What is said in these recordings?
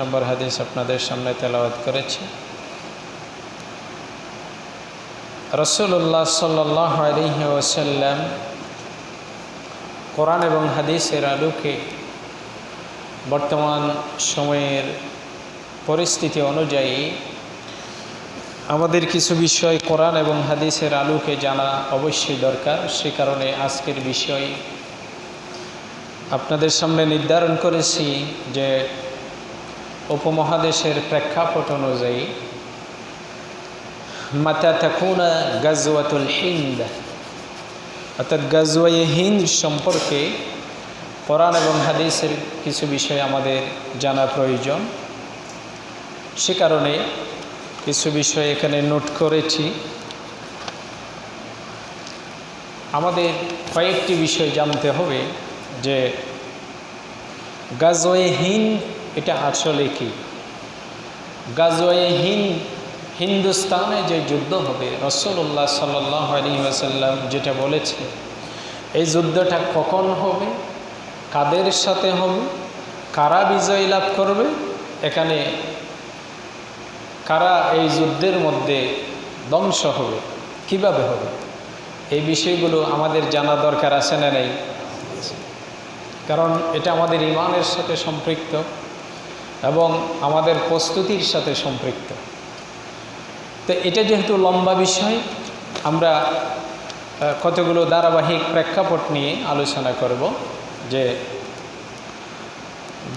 নম্বর হাদিস আপনাদের সামনে তেলাওয়াত করেছি। রসুল্লাহ সাল্লাহ আলহি ওসাল্লাম কোরআন এবং হাদিসের আলোকে বর্তমান সময়ের পরিস্থিতি অনুযায়ী আমাদের কিছু বিষয় কোরআন এবং হাদিসের আলোকে জানা অবশ্যই দরকার। সে কারণে আজকের বিষয় আপনাদের সামনে নির্ধারণ করেছি যে উপমহাদেশের প্রেক্ষাপট অনুযায়ী, মাতা তাকুনা গাজওয়াতুল হিন্দ, অর্থাৎ গাজওয়াই হিন্দ সম্পর্কে কোরআন এবং হাদিসের কিছু বিষয় আমাদের জানা প্রয়োজন। সে কারণে কিছু বিষয় এখানে নোট করেছি। আমাদের কয়েকটি বিষয় জানতে হবে যে গাজওয়ে হিন্দ এটা আসলে কি? গাজওয়ে হিন্দ হিন্দুস্তানে যে যুদ্ধ হবে রসল্লাহ সাল্লাহ আলী যেটা বলেছে, এই যুদ্ধটা কখন হবে? কাদের সাথে হবে? কারা বিজয় লাভ করবে? এখানে কারা এই যুদ্ধের মধ্যে ধ্বংস হবে? কীভাবে হবে? এই বিষয়গুলো আমাদের জানা দরকার আছে না নেই? কারণ এটা আমাদের ইমানের সাথে সম্পৃক্ত। এবং আমাদের প্রস্তুতির সাথে সম্পৃক্ত। তো এটা যেহেতু লম্বা বিষয়, আমরা কতগুলো ধারাবাহিক প্রেক্ষাপট নিয়ে আলোচনা করব যে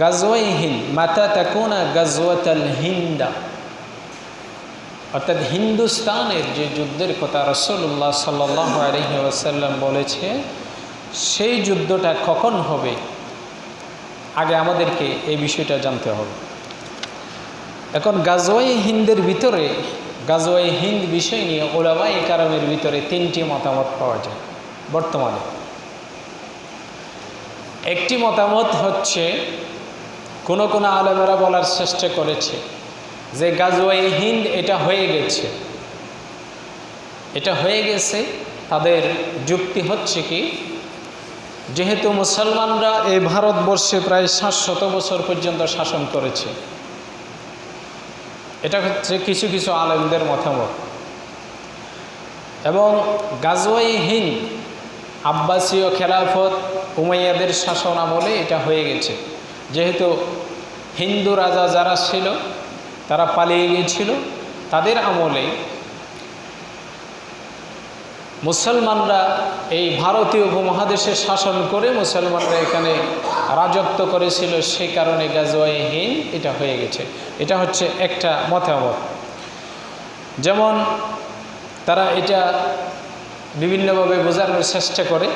গাজওয়াই হিন্দ, মাতা তাকুনা গাজওয়াতাল হিন্দা, অর্থাৎ হিন্দুস্তানের যে যুদ্ধের কথা রসল্লাহ সাল্লাহ ওয়াসাল্লাম বলেছে, সেই যুদ্ধটা কখন হবে? আগে আমাদেরকে এই বিষয়টা জানতে হবে। এখন গাজওয়াই হিন্দের ভিতরে, গাজওয়াই হিন্দ বিষয় নিয়ে ওলাবাই কারণের ভিতরে তিনটি মতামত পাওয়া যায় বর্তমানে। একটি মতামত হচ্ছে, কোনো কোনো আলেমেরা বলার চেষ্টা করেছে যে গাজওয়াই হিন্দ এটা হয়ে গেছে। এটা হয়ে গেছে, তাদের যুক্তি হচ্ছে কি যেহেতু মুসলমানরা এই ভারতবর্ষে প্রায় সাতশত বছর পর্যন্ত শাসন করেছে। এটা হচ্ছে কিছু কিছু আলেমদের মতামত। এবং গাজওয়াই হিন্দ, আব্বাসীয় খেলাফত, উমাইয়াদের শাসন আমলে এটা হয়ে গেছে। যেহেতু হিন্দু রাজা যারা ছিল, তারা পালিয়ে গিয়েছিল, তাদের আমলে মুসলমানরা এই ভারতীয় উপমহাদেশে শাসন করে মুসলমানরা এখানে রাজত্ব করেছিল সেই কারণে গাজওয়াই হিন্দ এটা হয়ে গেছে। এটা হচ্ছে একটা মতামত। যেমন তারা এটা বিভিন্নভাবে বোঝানোর চেষ্টা করে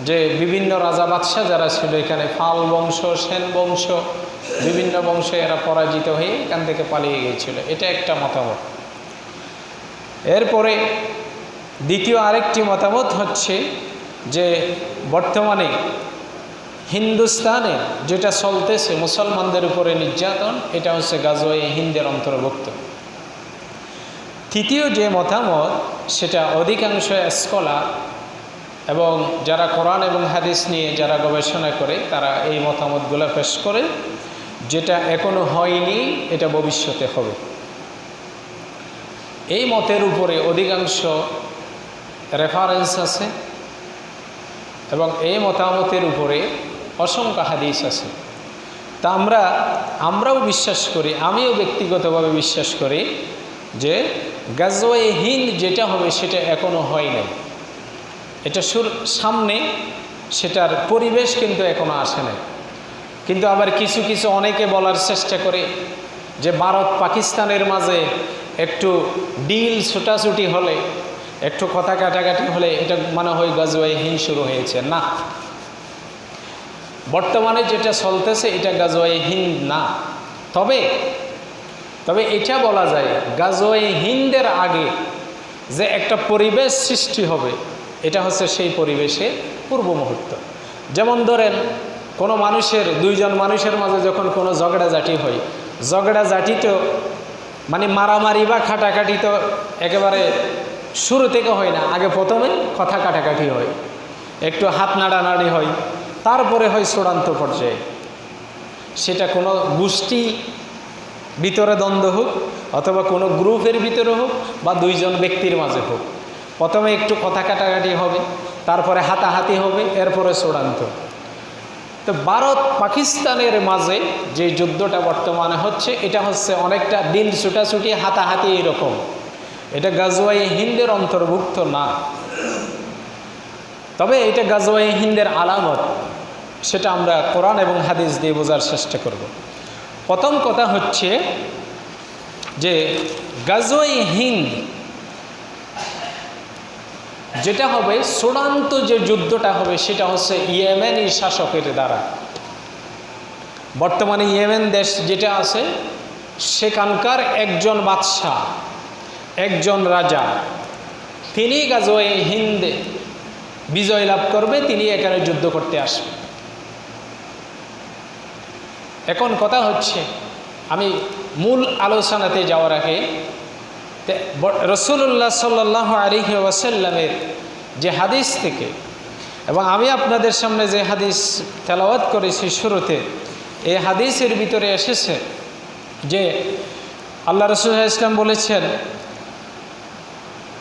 যে বিভিন্ন রাজা বাদশাহ যারা ছিল এখানে, ফাল বংশ, সেন বংশ, বিভিন্ন বংশে এরা পরাজিত হয়ে এখান থেকে পালিয়ে গিয়েছিল। এটা একটা মতামত। এরপরে দ্বিতীয় আরেকটি মতামত হচ্ছে যে বর্তমানে হিন্দুস্তানে যেটা চলতেছে, মুসলমানদের উপরে নির্যাতন, এটা হচ্ছে গাজওয়াই হিন্দের অন্তর্ভুক্ত। তৃতীয় যে মতামত, সেটা অধিকাংশ স্কলার এবং যারা কোরআন এবং হাদিস নিয়ে যারা গবেষণা করে, তারা এই মতামতগুলো পেশ করে, যেটা এখনও হয়নি, এটা ভবিষ্যতে হবে। এই মতের উপরে অধিকাংশ রেফারেন্স আছে এবং এই মতামতের উপরে অসংখ্য হাদিস আছে। তা আমরা, আমরাও বিশ্বাস করি, আমিও ব্যক্তিগতভাবে বিশ্বাস করি যে গাজওয়াই হিন্দ যেটা হবে সেটা এখনও হয় নাই। এটা সুর সামনে, সেটার পরিবেশ কিন্তু এখনও আসে নাই। কিন্তু আবার কিছু কিছু অনেকে বলার চেষ্টা করে যে ভারত পাকিস্তানের মাঝে একটু ডিল ছোটাছুটি হলে একটু কথা কাটাকাটি হলে এটা মনে হয় গাজওয়াই হিন শুরু হয়েছে, না? বর্তমানে যেটা চলতেছে, এটা গাজওয়াই হিন্দ না। তবে তবে এটা বলা যায়, গাজওয়াই হিন্দের আগে যে একটা পরিবেশ সৃষ্টি হবে, এটা হচ্ছে সেই পরিবেশের পূর্ব মুহূর্ত। যেমন ধরেন, কোনো মানুষের, দুইজন মানুষের মাঝে যখন কোনো ঝগড়াঝাটি হয় ঝগড়াঝাটি তো মানে মারামারি বা খাটাখাটি তো একেবারে শুরু থেকে হয় না, আগে প্রথমে কথা কাটাকাটি হয়, একটু হাত নাড়ানাড়ি হয়, তারপরে হয় চূড়ান্ত পর্যায়ে। সেটা কোনো গোষ্ঠী ভিতরে দ্বন্দ্ব হোক অথবা কোনো গ্রুপের ভিতরে হোক বা দুইজন ব্যক্তির মাঝে হোক। প্রথমে একটু কথা কাটাকাটি হবে, তারপরে হাতাহাতি হবে, এরপরে চূড়ান্ত। তো ভারত পাকিস্তানের মাঝে যে যুদ্ধটা বর্তমানে হচ্ছে, এটা হচ্ছে অনেকটা দিন ছুটাছুটি, হাতাহাতি এরকম। এটা গাজওয়াই হিন্দের অন্তর্ভুক্ত না। তবে এটা গাজওয়াই হিন্দের আলামত, সেটা আমরা কোরআন এবং হাদিস দিয়ে বোঝার চেষ্টা করব। প্রথম কথা হচ্ছে যে গাজওয়াই হিন্দ, যেটা হবে চূড়ান্ত যে যুদ্ধটা হবে, সেটা হচ্ছে ইয়েমেনি শাসকের দ্বারা। বর্তমানে ইয়েমেন দেশ যেটা আছে, সেখানকার একজন বাদশাহ একজন রাজা। তিনি গাজওয়ে হিন্দে বিজয় লাভ করবে, তিনি এখানে যুদ্ধ করতে আসবে। এখন কথা হচ্ছে, আমি মূল আলোচনাতে যাওয়ার আগে রসুল্লাহ সাল্লাহ আলিহি ওয়াসাল্লামের যে হাদিস থেকে, এবং আমি আপনাদের সামনে যে হাদিস তেলাওয়াত করেছি শুরুতে, এই হাদিসের ভিতরে এসেছে যে আল্লাহ রসুল ইসলাম বলেছেন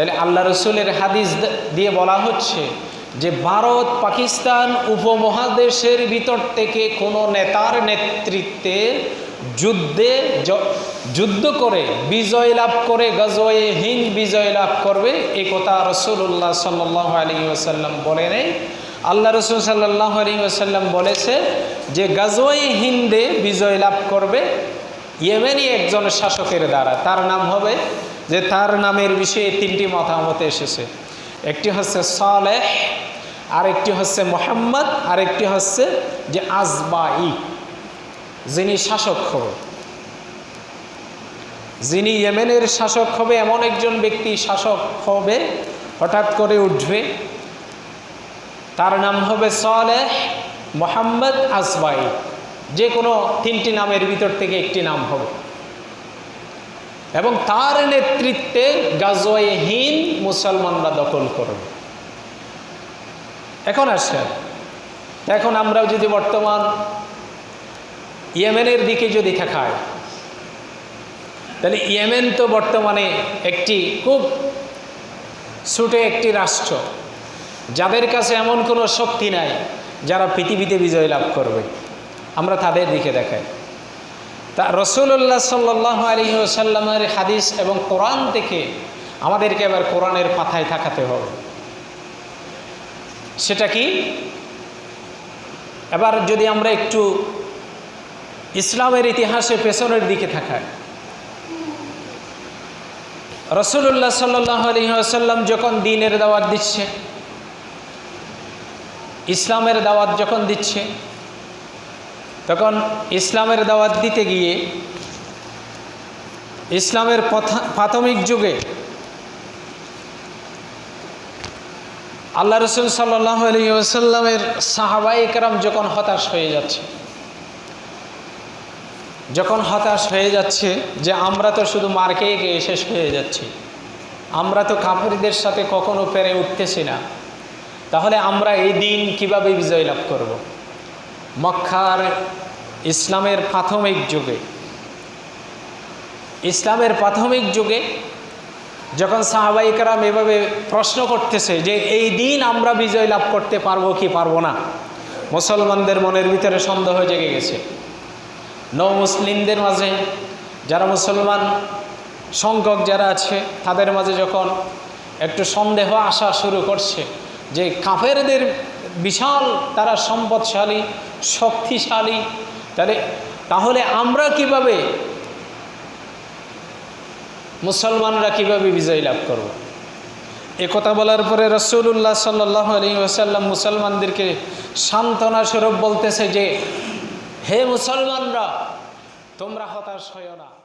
তাহলে আল্লাহ রসুলের হাদিস দিয়ে বলা হচ্ছে যে ভারত পাকিস্তান উপমহাদেশের ভিতর থেকে কোনো নেতার নেতৃত্বে যুদ্ধে যুদ্ধ করে বিজয় লাভ করে গজয়ে হিন্দ বিজয় লাভ করবে, এ কথা রসুল্লাহ সাল্লাহ আলী ওসাল্লাম বলে নেই। আল্লাহ রসুল সাল্লাহ আলী ওসাল্লাম বলেছে যে গজওয়ে হিন্দে বিজয় লাভ করবে ইয়েমেনি একজন শাসকের দ্বারা। তার নাম হবে, যে তার নামের বিষয়ে তিনটি মতামত এসেছে। একটি হচ্ছে সালেহ, আরেকটি হচ্ছে মোহাম্মদ, আরেকটি হচ্ছে যে আজবাই যিনি শাসক হবে। যিনি ইয়েমেনের শাসক হবে, এমন একজন ব্যক্তি শাসক হবে, হঠাৎ করে উঠবে। তার নাম হবে সালেহ মোহাম্মদ আসবাই যে কোনো তিনটি নামের ভিতর থেকে একটি নাম হবে। এবং তার নেতৃত্বে গাজওয়াহীন মুসলমানরা দখল করবে। এখন আসেন, এখন আমরাও যদি বর্তমান ইয়েমেনের দিকে যদি থাকায় তাহলে ইয়েমেন তো বর্তমানে একটি খুব ছোটো একটি রাষ্ট্র, যাদের কাছে এমন কোনো শক্তি নাই যারা পৃথিবীতে বিজয় লাভ করবে। আমরা তাদের দিকে দেখাই। তা রসুল্লাহ সাল্লাহ আলী সাল্লামের হাদিস এবং কোরআন থেকে আমাদেরকে এবার কোরআনের পাথায় থাকাতে হবে। সেটা কি? এবার যদি আমরা একটু ইসলামের ইতিহাসে পেছনের দিকে থাকায় রসুল্লাহ সাল্লাহ আলী আসাল্লাম যখন দিনের দাওয়াত দিচ্ছে, ইসলামের দাওয়াত যখন দিচ্ছে তখন ইসলামের দাওয়াত দিতে গিয়ে ইসলামের প্রাথমিক যুগে আল্লাহ রসুল সাল্লাহ আলী ওসাল্লামের একরাম যখন হতাশ হয়ে যাচ্ছে, যখন হতাশ হয়ে যাচ্ছে যে আমরা তো শুধু মার্কে গিয়ে শেষ হয়ে যাচ্ছি, আমরা তো কাপড়দের সাথে কখনো পেরে উঠতেছি না, তাহলে আমরা এই দিন কীভাবে বিজয় লাভ করব। মক্কার ইসলামের প্রাথমিক যুগে। ইসলামের প্রাথমিক যুগে যখন সাহাবাইকারাম এভাবে প্রশ্ন করতেছে যে, এই দিন আমরা বিজয় লাভ করতে পারব কি পারব না? মুসলমানদের মনের ভিতরে সন্দেহ জেগে গেছে। নৌ মুসলিমদের মাঝে যারা মুসলমান, সংখ্যক যারা আছে, তাদের মাঝে যখন একটু সন্দেহ আসা শুরু করছে যে, কাফেরদের বিশাল, তারা সম্পদশালী, শক্তিশালী। তাহলে তাহলে আমরা কীভাবে মুসলমানরা কীভাবে বিজয় লাভ করব? কথা বলার পরে রসুল্লাহ সাল্লাহ আলী ওসাল্লাম মুসলমানদেরকে সান্ত্বনা স্বরূপ বলতেছে যে, হে মুসলমানরা, তোমরা হতাশ হয় না।